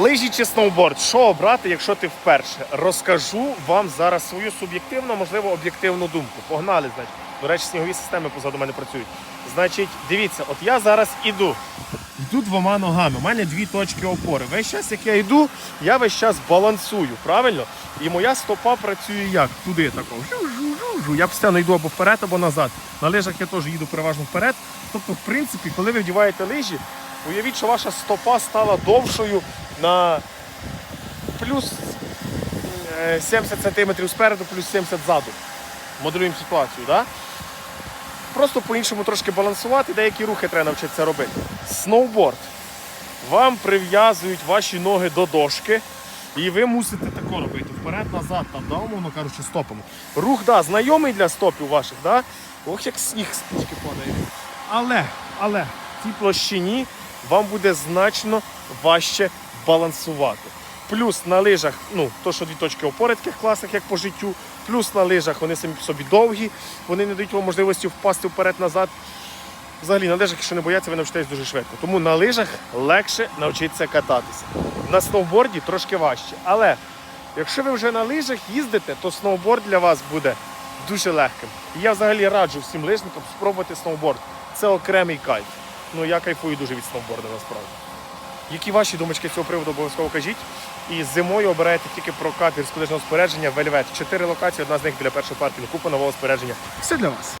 Лижі чи сноуборд, що обрати, якщо ти вперше? Розкажу вам зараз свою суб'єктивну, можливо, об'єктивну думку. Погнали, значить. До речі, снігові системи позаду мене працюють. Значить, дивіться, от я зараз іду. Йду двома ногами. У мене дві точки опори. Весь час, як я йду, я весь час балансую, правильно? І моя стопа працює як? Туди такого. Жу-жу-жу-жу. Я постійно йду або вперед, або назад. На лижах я теж їду переважно вперед. Тобто, в принципі, коли ви вдіваєте лижі, уявіть, що ваша стопа стала довшою на плюс е, 70 см спереду, плюс 70 ззаду. Моделюємо ситуацію, так? Просто по-іншому трошки балансувати, деякі рухи треба навчитися робити. Сноуборд. Вам прив'язують ваші ноги до дошки, і ви мусите тако робити. Вперед-назад, там, да, умовно кажучи, стопами. Рух, да, знайомий для стопів ваших, да? ох, як сніг стільки падає. Але, але в цій площині вам буде значно важче балансувати. Плюс на лижах, ну, то, що дві точки опори таких класних, як по життю, плюс на лижах вони самі по собі довгі, вони не дають вам можливості впасти вперед-назад. Взагалі на лижах, якщо не бояться, ви навчитесь дуже швидко. Тому на лижах легше навчитися кататися. На сноуборді трошки важче. Але якщо ви вже на лижах їздите, то сноуборд для вас буде дуже легким. І я взагалі раджу всім лижникам спробувати сноуборд. Це окремий кайф. Ну я кайфую дуже від сноуборду насправді. Які ваші думочки з цього приводу обов'язково кажіть. І зимою обираєте тільки прокат гірськолижного спорядження Вельвет. Чотири локації, одна з них біля першого паркінгу. Купа нового спорядження. Все для вас.